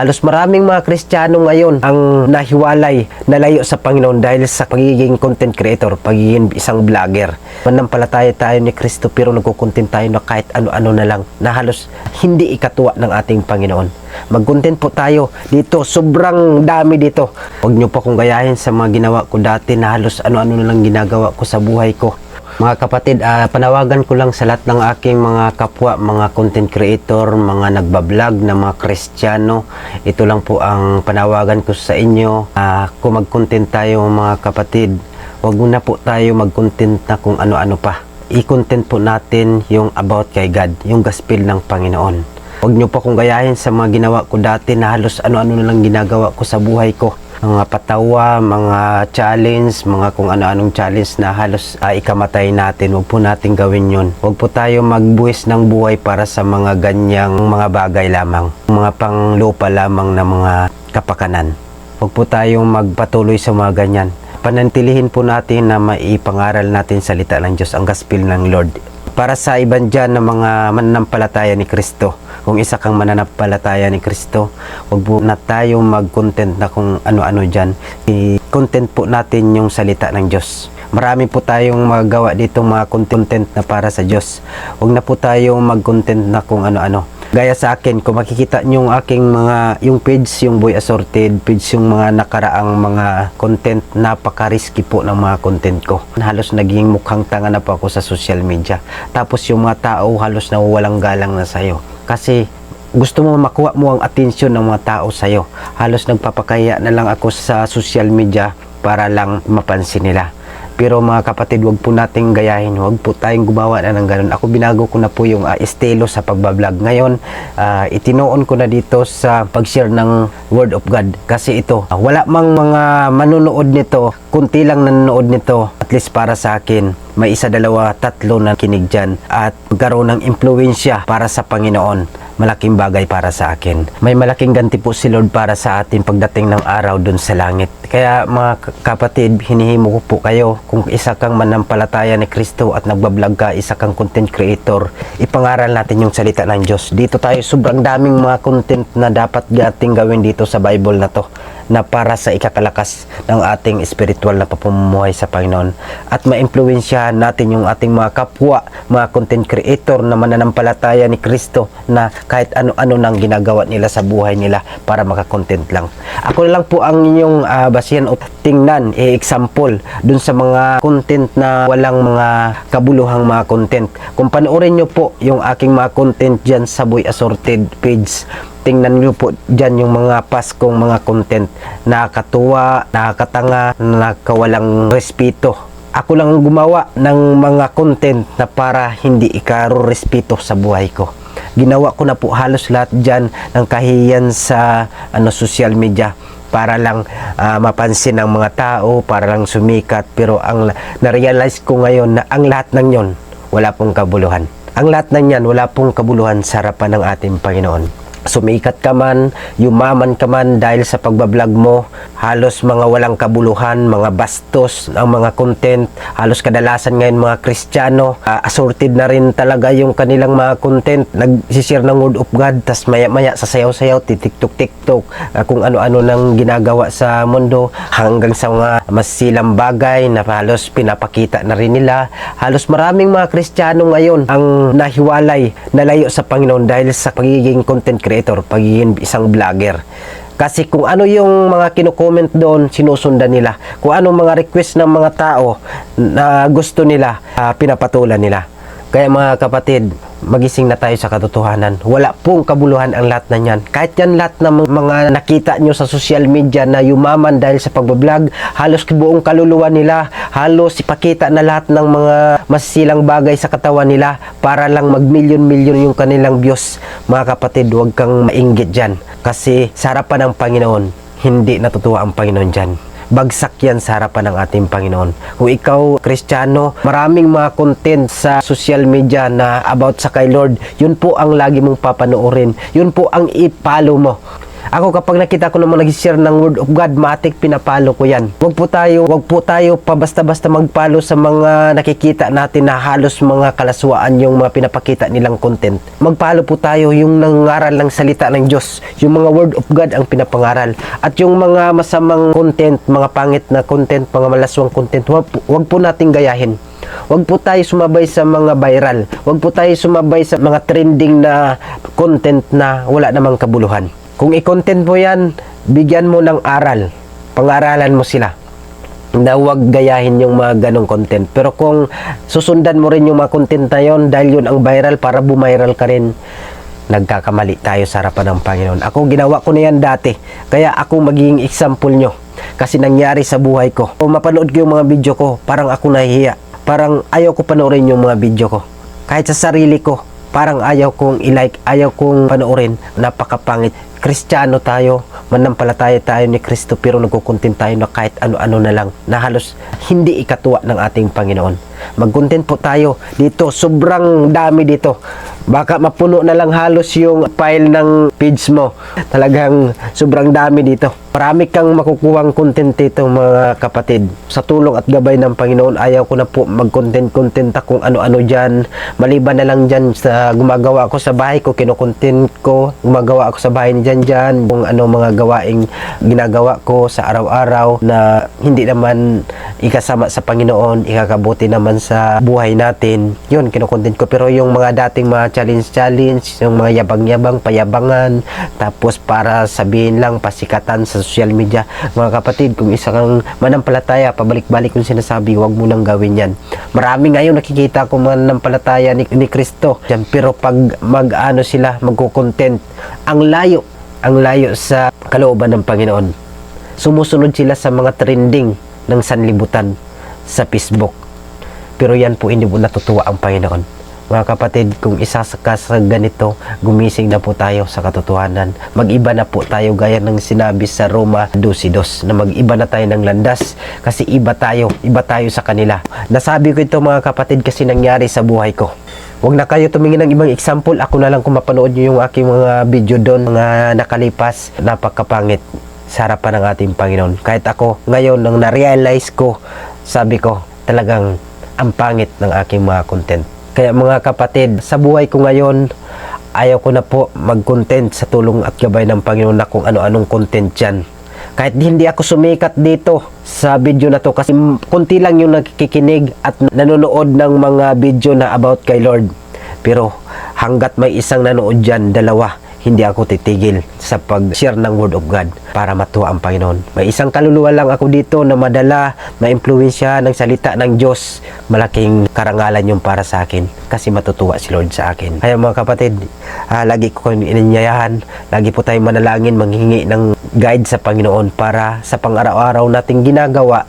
Halos maraming mga Kristiyano ngayon ang nahiwalay, nalayo sa Panginoon dahil sa pagiging content creator, pagiging isang vlogger. Manampalataya tayo ni Kristo pero nagkukontent tayo na kahit ano-ano na lang na halos hindi ikatuwa ng ating Panginoon. Mag-content po tayo dito. Sobrang dami dito. Huwag niyo po kong gayahin sa mga ginawa ko dati na halos ano-ano na lang ginagawa ko sa buhay ko. Mga kapatid, ah, panawagan ko lang sa lahat ng aking mga kapwa, mga content creator, mga nagbablog na mga kristyano. Ito lang po ang panawagan ko sa inyo. Ah, kung mag-content tayo mga kapatid, wag na po tayo mag-content na kung ano-ano pa. I-content po natin yung about kay God, yung gospel ng Panginoon. Huwag niyo po kong gayahin sa mga ginawa ko dati na halos ano-ano na lang ginagawa ko sa buhay ko. Mga patawa, mga challenge, mga kung ano-anong challenge na halos ah, ikamatay natin. Huwag po natin gawin yon. Huwag po tayo magbuwis ng buhay para sa mga ganyang mga bagay lamang. Mga panglupa lamang na mga kapakanan. Huwag po tayong magpatuloy sa mga ganyan. Panantilihin po natin na maipangaral natin salita ng Diyos, ang gospel ng Lord para sa iban dyan ng mga mananampalataya ni Kristo. Kung isa kang mananampalataya ni Kristo, huwag po na tayo mag-content na kung ano-ano dyan. I-content po natin yung salita ng Diyos. Marami po tayong magawa dito mga content na para sa Diyos. Huwag na po tayong mag-content na kung ano-ano. Gaya sa akin, kung makikita nyo yung aking mga, yung page, yung Boy Assorted, page yung mga nakaraang mga content, napaka-risky po ng mga content ko. Halos naging mukhang tanga na po ako sa social media. Tapos yung mga tao halos nawawalang galang na sa'yo. Kasi gusto mo makuha mo ang atensyon ng mga tao sa'yo. Halos nagpapakaya na lang ako sa social media para lang mapansin nila. Pero mga kapatid, wag po nating gayahin. Wag po tayong gumawa na ng ganun. Ako binago ko na po yung ah, estilo sa pagbablog. Ngayon, ah, itinoon ko na dito sa pag-share ng Word of God. Kasi ito, ah, wala mang mga manunood nito, kunti lang nanonood nito, at least para sa akin, may isa, dalawa, tatlo na kinig dyan at magkaroon ng impluensya para sa Panginoon malaking bagay para sa akin. May malaking ganti po si Lord para sa atin pagdating ng araw dun sa langit. Kaya mga kapatid, hinihimo ko po kayo kung isa kang manampalataya ni Kristo at nagbablog ka, isa kang content creator, ipangaral natin yung salita ng Diyos. Dito tayo, sobrang daming mga content na dapat ating gawin dito sa Bible na to na para sa ikakalakas ng ating spiritual na pamumuhay sa Panginoon at maimpluwensyahan natin yung ating mga kapwa, mga content creator na mananampalataya ni Kristo na kahit ano-ano nang ginagawa nila sa buhay nila para makakontent lang. Ako lang po ang inyong ah, basihan o tingnan, i-example dun sa mga content na walang mga kabuluhang mga content. Kung panoorin nyo po yung aking mga content dyan sa Boy Assorted page, tingnan nyo po dyan yung mga paskong mga content nakakatuwa, nakakatanga, nakawalang respeto. Ako lang ang gumawa ng mga content na para hindi ikaro respeto sa buhay ko. Ginawa ko na po halos lahat dyan ng kahiyan sa ano, social media para lang ah, mapansin ng mga tao, para lang sumikat. Pero ang na-realize ko ngayon na ang lahat ng yon wala pong kabuluhan. Ang lahat ng yan, wala pong kabuluhan sa harapan ng ating Panginoon sumikat ka man, yumaman ka man dahil sa pagbablog mo, halos mga walang kabuluhan, mga bastos ang mga content, halos kadalasan ngayon mga Kristiyano, ah, assorted na rin talaga yung kanilang mga content, nagsishare ng word of God, tas maya-maya sa sayaw-sayaw, titiktok-tiktok, ah, kung ano-ano nang ginagawa sa mundo, hanggang sa mga masilang bagay na halos pinapakita na rin nila. Halos maraming mga Kristiyano ngayon ang nahiwalay, nalayo sa Panginoon dahil sa pagiging content creator, pagiging isang vlogger. Kasi kung ano yung mga kino-comment doon, sinusundan nila. Kung anong mga request ng mga tao na gusto nila, ah, pinapatulan nila. Kaya mga kapatid, magising na tayo sa katotohanan. Wala pong kabuluhan ang lahat na yan. Kahit yan lahat ng mga nakita nyo sa social media na yumaman dahil sa pagbablog, halos buong kaluluwa nila, halos ipakita na lahat ng mga masisilang bagay sa katawan nila para lang mag-milyon-milyon yung kanilang views. Mga kapatid, huwag kang mainggit dyan. Kasi sa harapan ng Panginoon, hindi natutuwa ang Panginoon dyan bagsak yan sa harapan ng ating Panginoon. Kung ikaw, Kristiyano, maraming mga content sa social media na about sa kay Lord, yun po ang lagi mong papanoorin. Yun po ang ipalo mo. Ako kapag nakita ko naman nag-share ng word of God, matik pinapalo ko yan. Huwag po tayo, wag po tayo pa basta-basta magpalo sa mga nakikita natin na halos mga kalaswaan yung mga pinapakita nilang content. Magpalo po tayo yung nangaral ng salita ng Diyos, yung mga word of God ang pinapangaral. At yung mga masamang content, mga pangit na content, mga malaswang content, wag, po- wag po nating gayahin. Huwag po tayo sumabay sa mga viral. Huwag po tayo sumabay sa mga trending na content na wala namang kabuluhan. Kung i-content mo yan, bigyan mo ng aral. Pangaralan mo sila na huwag gayahin yung mga ganong content. Pero kung susundan mo rin yung mga content na yon dahil yun ang viral para bumiral ka rin, nagkakamali tayo sa harapan ng Panginoon. Ako, ginawa ko na yan dati. Kaya ako magiging example nyo. Kasi nangyari sa buhay ko. Kung mapanood ko yung mga video ko, parang ako nahihiya. Parang ayaw ko panoorin yung mga video ko. Kahit sa sarili ko, parang ayaw kong i-like, ayaw kong panoorin. Napakapangit. Kristiyano tayo, manampalataya tayo ni Kristo pero nagkukontent tayo na kahit ano-ano na lang na halos hindi ikatuwa ng ating Panginoon. Mag-content po tayo dito. Sobrang dami dito. Baka mapuno na lang halos yung file ng page mo. Talagang sobrang dami dito. Marami kang makukuhang content dito mga kapatid. Sa tulong at gabay ng Panginoon, ayaw ko na po mag-content-content kung ano-ano dyan. Maliban na lang dyan sa gumagawa ko sa bahay ko, kinukontent ko, gumagawa ako sa bahay dyan dyan, kung ano mga gawaing ginagawa ko sa araw-araw na hindi naman ikasama sa Panginoon, ikakabuti naman sa buhay natin. Yun, kinukontent ko. Pero yung mga dating mga challenge-challenge, yung mga yabang-yabang, payabangan, tapos para sabihin lang, pasikatan sa social media. Mga kapatid, kung isa kang manampalataya, pabalik-balik yung sinasabi, huwag mo nang gawin yan. Marami ngayon nakikita ko manampalataya ni, ni Kristo. Pero pag mag-ano sila, magko-content, ang layo, ang layo sa kalooban ng Panginoon. Sumusunod sila sa mga trending ng sanlibutan sa Facebook. Pero yan po hindi po natutuwa ang Panginoon. Mga kapatid, kung isa sa ganito, gumising na po tayo sa katotohanan. Mag-iba na po tayo gaya ng sinabi sa Roma 12.2 na mag-iba na tayo ng landas kasi iba tayo, iba tayo sa kanila. Nasabi ko ito mga kapatid kasi nangyari sa buhay ko. Huwag na kayo tumingin ng ibang example. Ako na lang kung mapanood nyo yung aking mga video doon, mga nakalipas, napakapangit sa harapan ng ating Panginoon. Kahit ako, ngayon, nang na-realize ko, sabi ko, talagang ang pangit ng aking mga content. Kaya mga kapatid, sa buhay ko ngayon, ayaw ko na po mag-content sa tulong at gabay ng Panginoon na kung ano-anong content dyan. Kahit hindi ako sumikat dito sa video na to kasi kunti lang yung nakikinig at nanonood ng mga video na about kay Lord. Pero hanggat may isang nanood dyan, dalawa, hindi ako titigil sa pag-share ng Word of God para matuwa ang Panginoon. May isang kaluluwa lang ako dito na madala, ma-impluensya ng salita ng Diyos. Malaking karangalan yung para sa akin kasi matutuwa si Lord sa akin. Kaya mga kapatid, ah, lagi ko kayong ininyayahan, lagi po tayong manalangin, manghingi ng guide sa Panginoon para sa pang-araw-araw nating ginagawa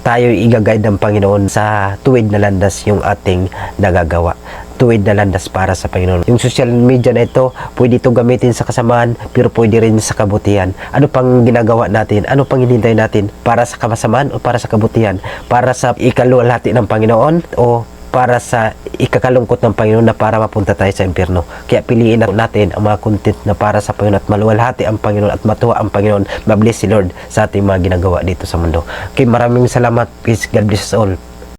tayo igagayad ng Panginoon sa tuwid na landas yung ating nagagawa tuwid na landas para sa Panginoon. Yung social media na ito, pwede ito gamitin sa kasamaan, pero pwede rin sa kabutihan. Ano pang ginagawa natin? Ano pang hinintay natin? Para sa kasamaan o para sa kabutihan? Para sa ikaluwalhati ng Panginoon o para sa ikakalungkot ng Panginoon na para mapunta tayo sa impyerno. Kaya piliin na natin ang mga content na para sa Panginoon at maluwalhati ang Panginoon at matuwa ang Panginoon. Mabless si Lord sa ating mga ginagawa dito sa mundo. Okay, maraming salamat. Peace. God bless us all.